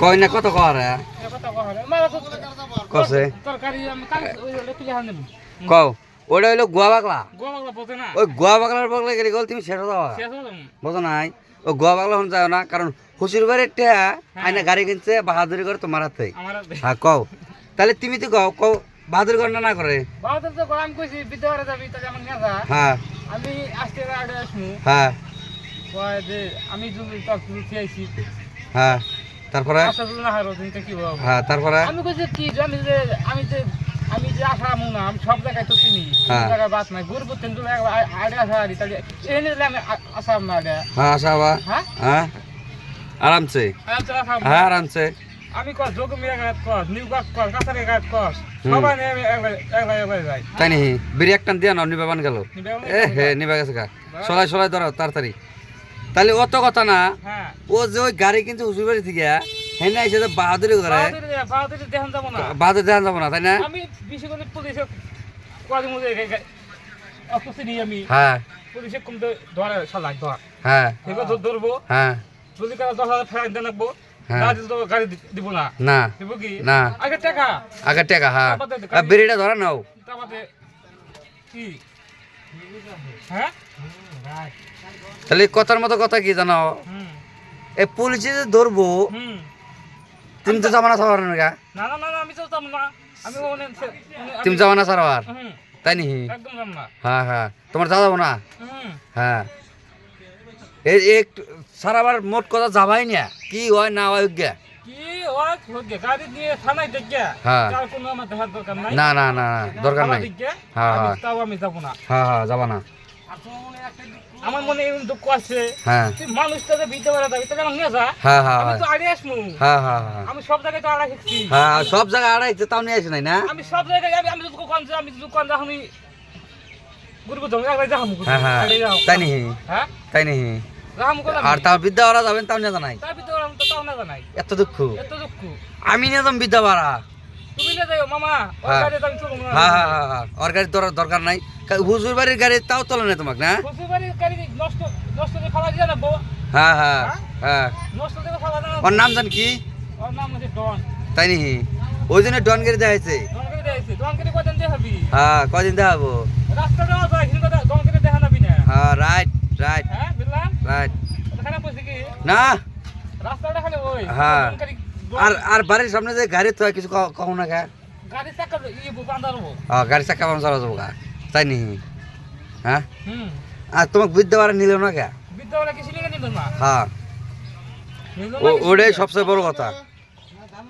কয় না কত করে দেব কও ওটা হইল গোয়া বাগলা। ওই গোয়া বাগলার বগলে গেলে গেল তুমি দাও শেষ হলো বুঝো নাই? ও গোয়া বাগলা হন যায় না কারণ হুসুর বাড়ির টেহা আইনা গাড়ি কিনছে বাহাদুরি করে তোমার হাতে। হ্যাঁ কও। তাহলে তুমি তো কও কও বাহাদুরি করে না করে? বাহাদুর তো আমি কইছি বিদ্যালয়ে যাবি তাহলে আমার হ্যাঁ। আমি আসতে হ্যাঁ। কয় যে আমি যদি তক তুলতে আইছি। হ্যাঁ তারপরে? আশা তুলনা হারো তুমি কি বলব হ্যাঁ তারপরে? আমি কইছি কি যে আমি যে আমি যে আমি যে আশা আমু না আমি সব জায়গায় তো চিনি। হ্যাঁ। সব জায়গায় বাস নাই। গরু তেন তুলে আগে আসা আড়ি তাহলে এনে দিলে আমি আশা না আগে হ্যাঁ আসা বা হ্যাঁ? আরামসে? আমি হ্যাঁ আরামসে। কস যোগ মিয়া গাত কস নিউ গাত কস কাছারে গাত কস। সবাই একলা যাই। তাই নি বিড়ি একটা দিয়ে না নিবে বান গেল এ হে নিবে গেছে গা। সলাই সলাই ধরো তাড়াতাড়ি। তাহলে অত কথা না। হ্যাঁ। ও যে ওই গাড়ি কিন্তু হুসুর বাড়ি থেকে হেনে এসে যে বাহাদুরি করে। বাহাদুরি দেখান যাব না। তাই না? হ্যাঁ। হ্যাঁ। ধরবো। যদি কারও দশ হাজার রাখব। তো আগে টাকা। হ্যাঁ। বিড়িটা ধরে নাও। তাহলে কথার মতো কথা কি জানো? হুম। এ পুলিশে যে ধরবো তুমি তো যাবা না না আমি তুমি যাবা না সারার তাই নি? হ্যাঁ হ্যাঁ। তোমার যাওয়া যাব না হ্যাঁ। এই এক সারাবার মোট কথা যাবাই না। কি হয় না হয় গিয়া? না না না না, দরকার নাই। হ্যাঁ, হ্যাঁ। আমি যাব না। হ্যাঁ হ্যাঁ যাবা না। আমার মনে এমন দুঃখ আছে। হ্যাঁ। তুই বিদ্যা বেড়া যাবি তাহলে নিয়ে যা। হ্যাঁ হ্যাঁ আমি হ্যাঁ। তো আড়ে আসমু হ্যাঁ হ্যাঁ হ্যাঁ। আমি সব জায়গায় তো আড়া শিখছি হ্যাঁ সব জায়গায় আড়াইছে তাও নিয়ে আসে নাই না? আমি সব জায়গায় আমি গুরু ধরে যাহাম হ্যাঁ হ্যাঁ। তাই হ্যাঁ। তাই আর তাও বিদ্যা বাড়া যাবেন তাও নিয়ে জানাই তার তো তাও না জানাই। এত দুঃখ? এত দুঃখ। আমি যাম তুমি না মামা। ওর হ্যাঁ। না। হ্যাঁ হ্যাঁ হ্যাঁ হ্যাঁ। ওর গাড়ি দর- দরকার নাই। হুজুর বাড়ির গাড়ি তাও তোলে না তোমাকে না? শ্বশুর বাড়ির গাড়ি নষ্ট নষ্ট করে খাওয়া দিয়ে যাব হ্যাঁ হ্যাঁ হ্যাঁ? নষ্ট করে খাওয়া না। ওর নাম জান কি? ওর নাম হচ্ছে ডন। তাই নি ওই জন্য ডন গাড়ি দেখাইছে ডন করে দিয়েছি ডন করে কদিন দিয়ে হ্যাঁ কদিন দেখাবো রাস্তা যায় কিন্তু ডন করে দেখা না হ্যাঁ রাইট রাইট হ্যাঁ বুঝলাম? রাইট ওখানে বসে কি? না। হ্যাঁ। আর আর বাড়ির সামনে যে গাড়ি তো কিছু ক- না খা গাড়ি চাকা ইয়ে হ্যাঁ বানো চালা যাব গা তাই নি হ্যাঁ আর তোমাকে বিদ্যা বাড়া নিল না না হ্যাঁ ও ওটাই সবচেয়ে বড় কথা। না